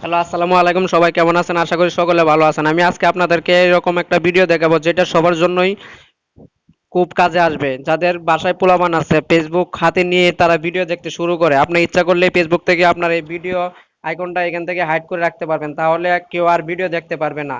Hello, আসসালামু আলাইকুম। সবাই কেমন আছেন? আশা করি সকলে ভালো আছেন। আমি আজকে আপনাদেরকে এরকম একটা ভিডিও দেখাবো, যেটা সবার জন্যই খুব কাজে আসবে। যাদের বাসায় পোলাবান আছে ফেসবুক হাতে নিয়ে তারা ভিডিও দেখতে শুরু করে। আপনি ইচ্ছা করলে ফেসবুক থেকে আপনার এই ভিডিও আইকনটা এখান থেকে হাইড করে রাখতে পারবেন। তাহলে কেউ আর ভিডিও দেখতে পারবে না।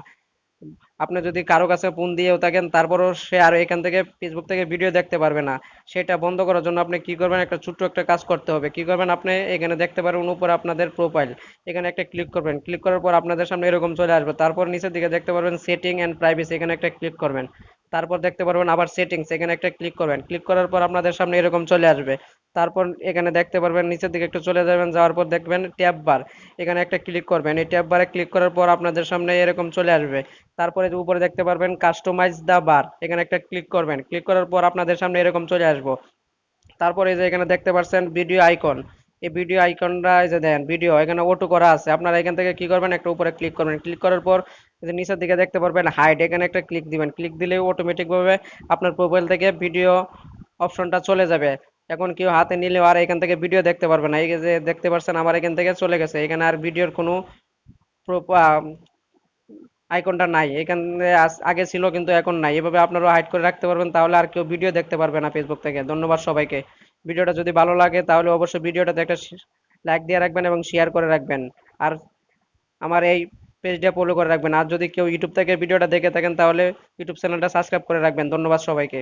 আপনি যদি কারও কাছে ফোন দিয়েও থাকেন, তারপরও সে আর এখান থেকে ফেসবুক থেকে ভিডিও দেখতে পারবে না। সেটা বন্ধ করার জন্য আপনি কি করবেন? একটা ছোট্ট একটা কাজ করতে হবে। কি করবেন আপনি? এখানে দেখতে পারবেন উপরে আপনাদের প্রোফাইল এখানে একটা ক্লিক করবেন। ক্লিক করার পর আপনাদের সামনে এরকম চলে আসবে। তারপর নিচের দিকে দেখতে পারবেন সেটিং অ্যান্ড প্রাইভেসি এখানে একটা ক্লিক করবেন। তারপর দেখতে পারবেন আবার সেটিংস এখানে একটা ক্লিক করবেন। ক্লিক করার পর আপনাদের সামনে এরকম চলে আসবে। তারপর এখানে দেখতে পারবেন, নিচের দিকে একটু চলে যাবেন, যাওয়ার পর দেখবেন ট্যাব বার। এখানে একটা ক্লিক করবেন, এই ট্যাব বারে ক্লিক করার পর আপনাদের সামনে এরকম চলে আসবে। তারপরে উপরে দেখতে পারবেন কাস্টমাইজ দা বার এখানে একটা ক্লিক করবেন। ক্লিক করার পর আপনাদের সামনে এরকম চলে আসব। তারপরে যে এখানে দেখতে পাচ্ছেন ভিডিও আইকন এই ভিডিও আইকনটা এই যে দেন ভিডিও এখানে অটো করা আছে। আপনারা এখান থেকে কি করবেন, একটা উপরে ক্লিক করবেন। ক্লিক করার পর যে নিচের দিকে দেখতে পারবেন হাইড এখানে একটা ক্লিক দিবেন। ক্লিক দিলে অটোমেটিক ভাবে আপনার প্রোফাইল থেকে ভিডিও অপশনটা চলে যাবে। এখন কেউ হাতে নিলেও আর এখান থেকে ভিডিও দেখতে পারবে না। এই যে দেখতে পাচ্ছেন আমার এখান থেকে চলে গেছে। এখানে আর ভিডিওর কোনো আইকনটা নাই। এখানে আগে ছিল কিন্তু এখন নাই। এভাবে আপনারাও হাইড করে রাখতে পারবেন, তাহলে আর কেউ ভিডিও দেখতে পারবে না ফেসবুক থেকে। ধন্যবাদ সবাইকে। ভিডিওটা যদি ভালো লাগে, তাহলে অবশ্যই ভিডিওটাতে একটা লাইক দিয়ে রাখবেন এবং শেয়ার করে রাখবেন। আর আমার এই পেজটা ফলো করে রাখবেন। আর যদি কেউ ইউটিউব থেকে ভিডিওটা দেখে থাকেন, তাহলে ইউটিউব চ্যানেলটা সাবস্ক্রাইব করে রাখবেন। ধন্যবাদ সবাইকে।